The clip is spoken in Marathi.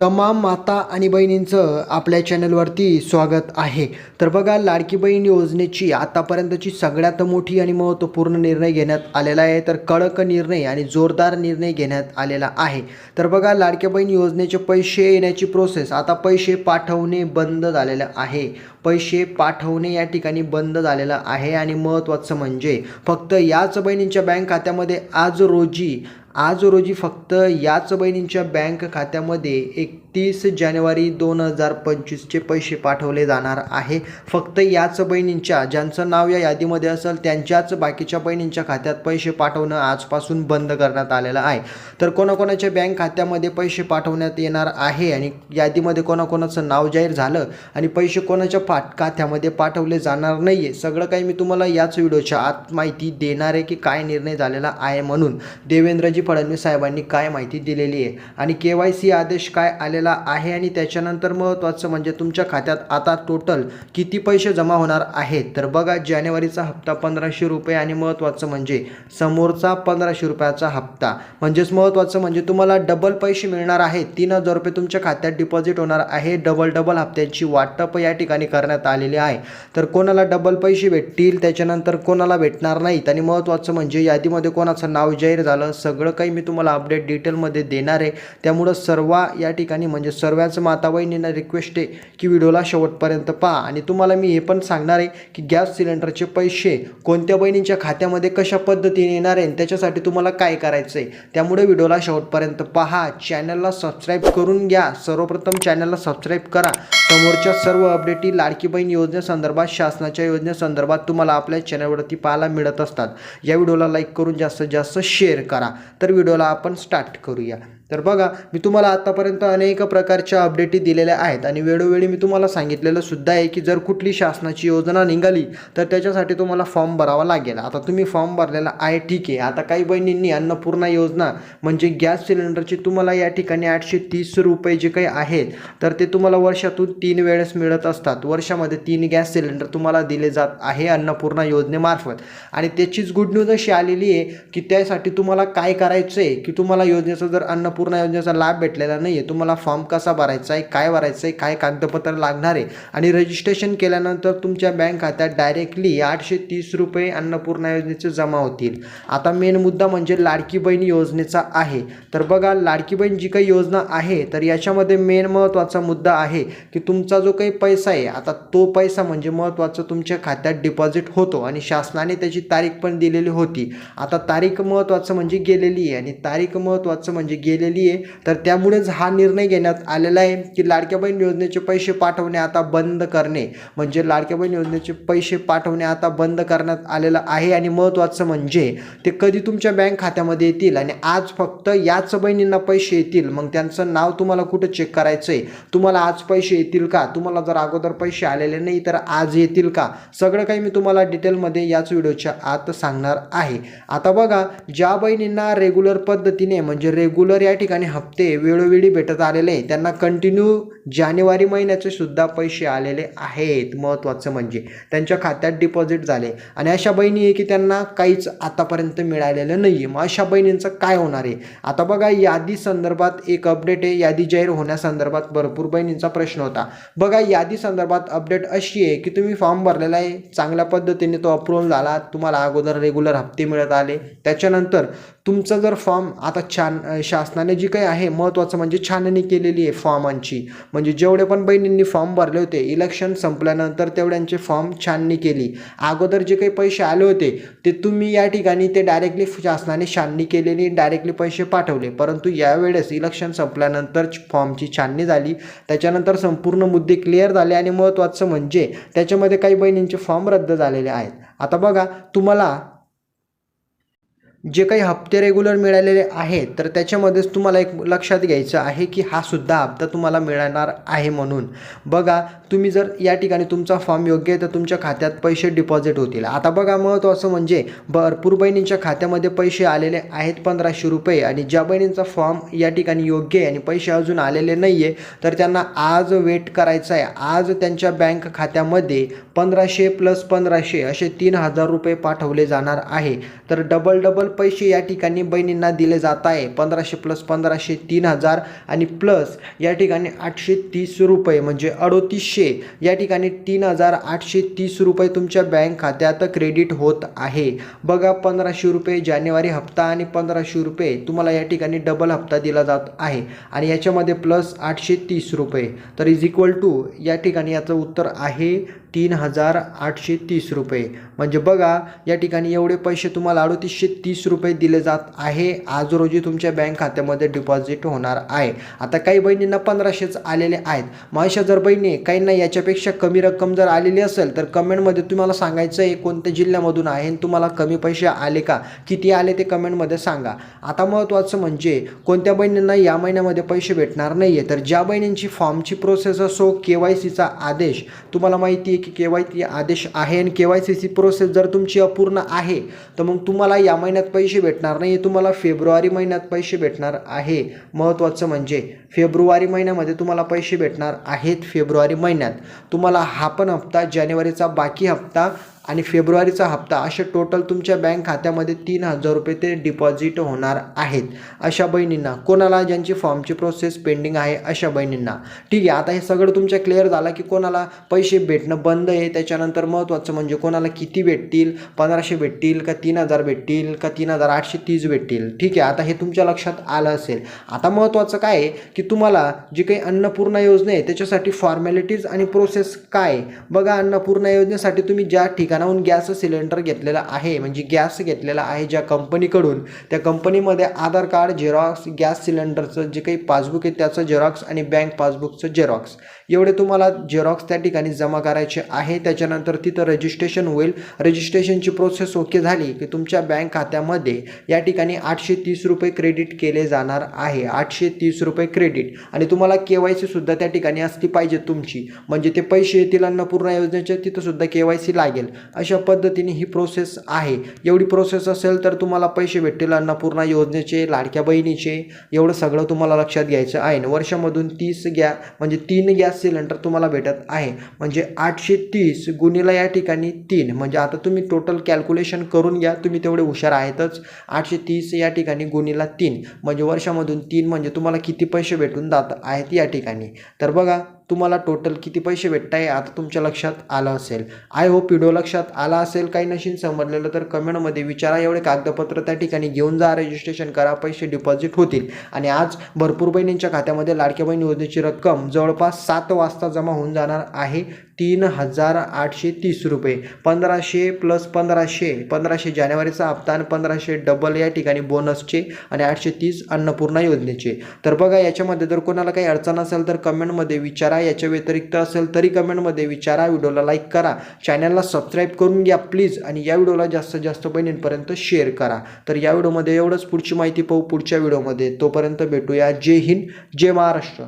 तमाम माता आणि बहिणींचं आपल्या चॅनलवरती स्वागत आहे. तर बघा लाडकी बहीण योजनेची आतापर्यंतची सगळ्यात मोठी आणि महत्त्वपूर्ण निर्णय घेण्यात आलेला आहे. तर कडक निर्णय आणि जोरदार निर्णय घेण्यात आलेला आहे. तर बघा लाडक्या बहीण योजनेचे पैसे येण्याची प्रोसेस आता पैसे पाठवणे बंद झालेलं आहे. पैसे पाठवणे या ठिकाणी बंद झालेलं आहे. आणि महत्त्वाचं म्हणजे फक्त याच बहिणींच्या बँक खात्यामध्ये आज रोजी आज रोजी फक्त याच बहिणींच्या बँक खात्यामध्ये एक तीस जानेवारी दोन हजार पंचवीसचे पैसे पाठवले जाणार आहे. फक्त याच बहिणींच्या ज्यांचं नाव या यादीमध्ये असेल त्यांच्याच बाकीच्या बहिणींच्या खात्यात पैसे पाठवणं आजपासून बंद करण्यात आलेलं आहे. तर कोणाकोणाच्या बँक खात्यामध्ये पैसे पाठवण्यात येणार आहे आणि यादीमध्ये कोणाकोणाचं नाव जाहीर झालं आणि पैसे कोणाच्या पाठ खात्यामध्ये पाठवले जाणार नाही आहे सगळं काही मी तुम्हाला याच व्हिडिओच्या आत माहिती देणार आहे की काय निर्णय झालेला आहे म्हणून. देवेंद्रजी फडणवीस साहेबांनी काय माहिती दिलेली आहे आणि के वाय सी आदेश काय आले झालेला आहे आणि त्याच्यानंतर महत्त्वाचं म्हणजे तुमच्या खात्यात आता टोटल किती पैसे जमा होणार आहेत? तर बघा जानेवारीचा हप्ता पंधराशे रुपये आणि महत्त्वाचं म्हणजे समोरचा पंधराशे रुपयाचा हप्ता. म्हणजेच महत्त्वाचं म्हणजे तुम्हाला डबल पैसे मिळणार आहेत. तीन हजार रुपये तुमच्या खात्यात डिपॉझिट होणार आहे. डबल डबल हप्त्याची वाटप या ठिकाणी करण्यात आलेली आहे. तर कोणाला डबल पैसे भेटतील? त्याच्यानंतर कोणाला भेटणार नाहीत? आणि महत्त्वाचं म्हणजे यादीमध्ये कोणाचं नाव जाहीर झालं? सगळं काही मी तुम्हाला अपडेट डिटेलमध्ये देणार आहे. त्यामुळं सर्व या ठिकाणी म्हणजे सर्वच माता वहिनींना रिक्वेस्ट आहे की व्हिडिओला शेवटपर्यंत पहा. आणि तुम्हाला मी हे पण सांगणार आहे की गॅस सिलेंडरचे पैसे कोणत्या बहिणींच्या खात्यामध्ये कशा पद्धतीने येणार आहे त्याच्यासाठी तुम्हाला काय करायचं आहे त्यामुळे व्हिडिओला शेवटपर्यंत पहा. चॅनलला सबस्क्राईब करून घ्या. सर्वप्रथम चॅनलला सबस्क्राईब करा. समोरच्या सर्व अपडेटी लाडकी बहीण योजनेसंदर्भात शासनाच्या योजनेसंदर्भात तुम्हाला आपल्या चॅनलवरती पाहायला मिळत असतात. या व्हिडिओला लाईक करून जास्तीत जास्त शेअर करा. तर व्हिडिओला आपण स्टार्ट करूया. तर बघा मी तुम्हाला आत्तापर्यंत अनेक प्रकारच्या अपडेटी दिलेल्या आहेत आणि वेळोवेळी मी तुम्हाला सांगितलेलं सुद्धा आहे की जर कुठली शासनाची योजना निघाली तर त्याच्यासाठी तुम्हाला फॉर्म भरावा लागेल. आता तुम्ही फॉर्म भरलेला आहे ठीक आहे. आता काही बहिणींनी अन्नपूर्णा योजना म्हणजे गॅस सिलेंडरची तुम्हाला या ठिकाणी आठशे तीस रुपये जे काही आहेत तर ते तुम्हाला वर्षातून तीन वेळेस मिळत असतात. वर्षामध्ये तीन गॅस सिलेंडर तुम्हाला दिले जात आहे अन्नपूर्णा योजनेमार्फत. आणि त्याचीच गुड न्यूज अशी आलेली आहे की त्यासाठी तुम्हाला काय करायचं आहे की तुम्हाला योजनेचं जर अन्न पूर्ण योजनेचा लाभ भेटलेला नाही आहे तुम्हाला फॉर्म कसा भरायचा आहे काय भरायचं आहे काय कागदपत्र लागणार आहे आणि रजिस्ट्रेशन केल्यानंतर तुमच्या बँक खात्यात डायरेक्टली आठशे तीस रुपये अन्नपूर्णा योजनेचे जमा होतील. आता मेन मुद्दा म्हणजे लाडकी बहीण योजनेचा आहे. तर बघा लाडकी बहीण जी काही योजना आहे तर याच्यामध्ये मेन महत्त्वाचा मुद्दा आहे की तुमचा जो काही पैसा आहे आता तो पैसा म्हणजे महत्त्वाचा तुमच्या खात्यात डिपॉझिट होतो आणि शासनाने त्याची तारीख पण दिलेली होती. आता तारीख महत्त्वाचं म्हणजे गेलेली आहे आणि तारीख महत्त्वाचं म्हणजे गेले गेलेली आहे. तर त्यामुळेच हा निर्णय घेण्यात आलेला आहे की लाडक्या बहीण योजनेचे पैसे पाठवणे आता बंद करणे. म्हणजे लाडक्या बहीण योजनेचे पैसे पाठवणे आता बंद करण्यात आलेलं आहे. आणि महत्त्वाचं म्हणजे ते कधी तुमच्या बँक खात्यामध्ये येतील आणि आज फक्त याच बहिणींना पैसे येतील. मग त्यांचं नाव तुम्हाला कुठं चेक करायचं आहे तुम्हाला आज पैसे येतील का? तुम्हाला जर अगोदर पैसे आलेले नाही तर आज येतील का? सगळं काही मी तुम्हाला डिटेलमध्ये याच व्हिडिओच्या आत सांगणार आहे. आता बघा ज्या बहिणींना रेग्युलर पद्धतीने म्हणजे रेग्युलर या ठिकाणी हप्ते वेळोवेळी भेटत आलेले आहेत. त्यांना कंटिन्यू जानेवारी महिन्याचे सुद्धा पैसे आलेले आहेत. महत्त्वाचं म्हणजे त्यांच्या खात्यात डिपॉझिट झाले. आणि अशा बहिणी आहे की त्यांना काहीच आतापर्यंत मिळालेलं नाही आहे मग अशा बहिणींचं काय होणार आहे? आता बघा यादी संदर्भात एक अपडेट आहे. यादी जाहीर होण्यासंदर्भात भरपूर बहिणींचा प्रश्न होता. बघा यादी संदर्भात अपडेट अशी आहे की तुम्ही फॉर्म भरलेला आहे. चांगल्या पद्धतीने तो अप्रूव्हल झाला. तुम्हाला अगोदर रेग्युलर हप्ते मिळत आले. त्याच्यानंतर तुमचा जर फॉर्म आता छान शासनाने जी काही आहे महत्त्वाचं म्हणजे छाननी केलेली आहे फॉर्मांची. म्हणजे जेवढे पण बहिणींनी फॉर्म भरले होते इलेक्शन संपल्यानंतर तेवढ्यांचे फॉर्म छाननी केली. अगोदर जे काही पैसे आले होते ते तुम्ही या ठिकाणी ते डायरेक्टली शासनाने छाननी केलेली डायरेक्टली पैसे पाठवले. परंतु यावेळेस इलेक्शन संपल्यानंतर फॉर्मची छाननी झाली. त्याच्यानंतर संपूर्ण मुद्दे क्लिअर झाले आणि महत्त्वाचं म्हणजे त्याच्यामध्ये काही बहिणींचे फॉर्म रद्द झालेले आहेत. आता बघा तुम्हाला जे काही हप्ते रेग्युलर मिळालेले आहेत तर त्याच्यामध्येच तुम्हाला एक लक्षात घ्यायचं आहे की हा सुद्धा हप्ता तुम्हाला मिळणार आहे म्हणून. बघा तुम्ही जर या ठिकाणी तुमचा फॉर्म योग्य आहे तर तुमच्या खात्यात पैसे डिपॉझिट होतील. आता बघा महत्त्वाचं म्हणजे भरपूर बहिणींच्या खात्यामध्ये पैसे आलेले आहेत पंधराशे रुपये आणि ज्या बहिणींचा फॉर्म या ठिकाणी योग्य आहे आणि पैसे अजून आलेले नाही आहे तर त्यांना आज वेट करायचं आहे. आज त्यांच्या बँक खात्यामध्ये पंधराशे प्लस पंधराशे असे तीन हजार रुपये पाठवले जाणार आहे. तर डबल डबल पैसे या ठिकाणी बहिणींना दिले जात आहे. पंधराशे प्लस पंधराशे तीन हजार आणि प्लस या ठिकाणी आठशे तीस रुपये म्हणजे अडोतीसशे. या ठिकाणी तीन हजार आठशे तीस रुपये तुमच्या बँक खात्यात क्रेडिट होत आहे. बघा पंधराशे रुपये जानेवारी हप्ता आणि पंधराशे रुपये तुम्हाला या ठिकाणी डबल हप्ता दिला जात आहे. आणि याच्यामध्ये प्लस आठशे तीस रुपये. तर इज इक्वल टू या ठिकाणी याचं उत्तर आहे तीन हजार आठशे तीस रुपये. म्हणजे बघा या ठिकाणी एवढे पैसे तुम्हाला अडतीसशे तीस रुपये दिले जात आहे. आज रोजी तुमच्या बँक खात्यामध्ये डिपॉझिट होणार आहे. आता काही बहिणींना पंधराशेच आलेले आहेत. मग अशा जर बहिणी काहींना याच्यापेक्षा कमी रक्कम जर आलेली असेल तर कमेंटमध्ये तुम्हाला सांगायचं आहे कोणत्या जिल्ह्यामधून आहे आणि तुम्हाला कमी पैसे आले का? किती आले ते कमेंटमध्ये सांगा. आता महत्त्वाचं म्हणजे कोणत्या बहिणींना या महिन्यामध्ये पैसे भेटणार नाही आहे तर ज्या बहिणींची फॉर्मची प्रोसेस असो के वाय सीचा आदेश तुम्हाला माहिती आहे की के वाय सी आदेश आहे आणि K Y C C process जर तुमची अपूर्ण आहे तर मग तुम्हाला या महिन्यात पैसे भेटणार नाही तुम्हाला फेब्रुवारी महिन्यात पैसे भेटणार आहे. महत्त्वाचं म्हणजे फेब्रुवारी महिन्यामध्ये तुम्हाला पैसे भेटणार आहेत फेब्रुवारी महिन्यात. तुम्हाला हा पण हप्ता जानेवारीचा बाकी हप्ता आणि फेब्रुवारीचा हप्ता असे टोटल तुमच्या बँक खात्यामध्ये तीन हजार रुपये ते डिपॉझिट होणार आहेत. अशा बहिणींना कोणाला ज्यांची फॉर्मची प्रोसेस पेंडिंग आहे अशा बहिणींना. ठीक आहे आता हे सगळं तुमच्या क्लिअर झालं की कोणाला पैसे भेटणं बंद आहे त्याच्यानंतर महत्त्वाचं म्हणजे कोणाला किती भेटतील? पंधराशे भेटतील का तीन हजार भेटतील का तीन हजार आठशे तीस भेटतील? ठीक आहे आता हे तुमच्या लक्षात आलं असेल. आता महत्त्वाचं काय आहे की तुम्हाला जी काही अन्नपूर्णा योजना आहे त्याच्यासाठी फॉर्मॅलिटीज आणि प्रोसेस काय आहे? बघा अन्नपूर्णा योजनेसाठी तुम्ही ज्या ठिकाणाहून गॅस सिलेंडर घेतलेला आहे. म्हणजे गॅस घेतलेला आहे ज्या कंपनीकडून. त्या कंपनीमध्ये आधार कार्ड झेरॉक्स गॅस सिलेंडरचं जे काही पासबुक आहे त्याचं झेरॉक्स आणि बँक पासबुकचं झेरॉक्स एवढे तुम्हाला झेरॉक्स त्या ठिकाणी जमा करायचे आहे. त्याच्यानंतर तिथं रजिस्ट्रेशन होईल. रजिस्ट्रेशनची प्रोसेस ओके झाली की तुमच्या बँक खात्यामध्ये या ठिकाणी आठशे तीस रुपये क्रेडिट केले जाणार आहे. आठशे तीस रुपये क्रेडिट आणि तुम्हाला के वाय सुद्धा त्या ठिकाणी असली पाहिजे तुमची. म्हणजे ते पैसे येतील अन्नपूर्णा योजनेचे तिथंसुद्धा के वाय सी लागेल. अशा पद्धतीने ही प्रोसेस आहे. एवढी प्रोसेस असेल तर तुम्हाला पैसे भेटतील अन्नपूर्णा योजनेचे लाडक्या बहिणीचे. एवढं सगळं तुम्हाला लक्षात घ्यायचं आहे. आणि वर्षामधून तीस गॅ म्हणजे तीन गॅस गॅस सिलेंडर तुम्हाला भेटत आहे. म्हणजे आठशे तीस गुणीला या ठिकाणी तीन. म्हणजे आता तुम्ही टोटल कॅल्क्युलेशन करून घ्या. तुम्ही तेवढे हुशार आहेतच. आठशे तीस या ठिकाणी गुणीला तीन. म्हणजे वर्षामधून तीन म्हणजे तुम्हाला किती पैसे भेटून जात आहेत या ठिकाणी. तर बघा तुम्हाला टोटल किती पैसे भेटत आहे आता तुमच्या लक्षात आलं असेल. आय होप व्हिडिओ लक्षात आला असेल. काही नशीन समजलेलं तर कमेंटमध्ये विचारा. एवढे कागदपत्र त्या ठिकाणी घेऊन जा. रजिस्ट्रेशन करा. पैसे डिपॉझिट होतील. आणि आज भरपूर बहिणींच्या खात्यामध्ये लाडक्या बहीण योजनेची रक्कम जवळपास सात वाजता जमा होऊन जाणार आहे. तीन हजार आठशे तीस रुपये. पंधराशे प्लस पंधराशे पंधराशे जानेवारीचा हप्ता आणि पंधराशे डबल या ठिकाणी बोनसचे आणि आठशे तीस अन्नपूर्णा योजनेचे. तर बघा याच्यामध्ये जर कोणाला काही अडचण असेल तर कमेंटमध्ये विचारा. याच्या व्यतिरिक्त असेल तरी कमेंटमध्ये विचारा. व्हिडिओला लाईक करा. चॅनलला सबस्क्राईब करून घ्या प्लीज आणि या व्हिडिओला जास्तीत जास्त बहिणींपर्यंत शेअर करा. तर या व्हिडिओमध्ये एवढंच. पुढची माहिती पाहू पुढच्या व्हिडिओमध्ये. तोपर्यंत भेटूया. जय हिंद. जय महाराष्ट्र.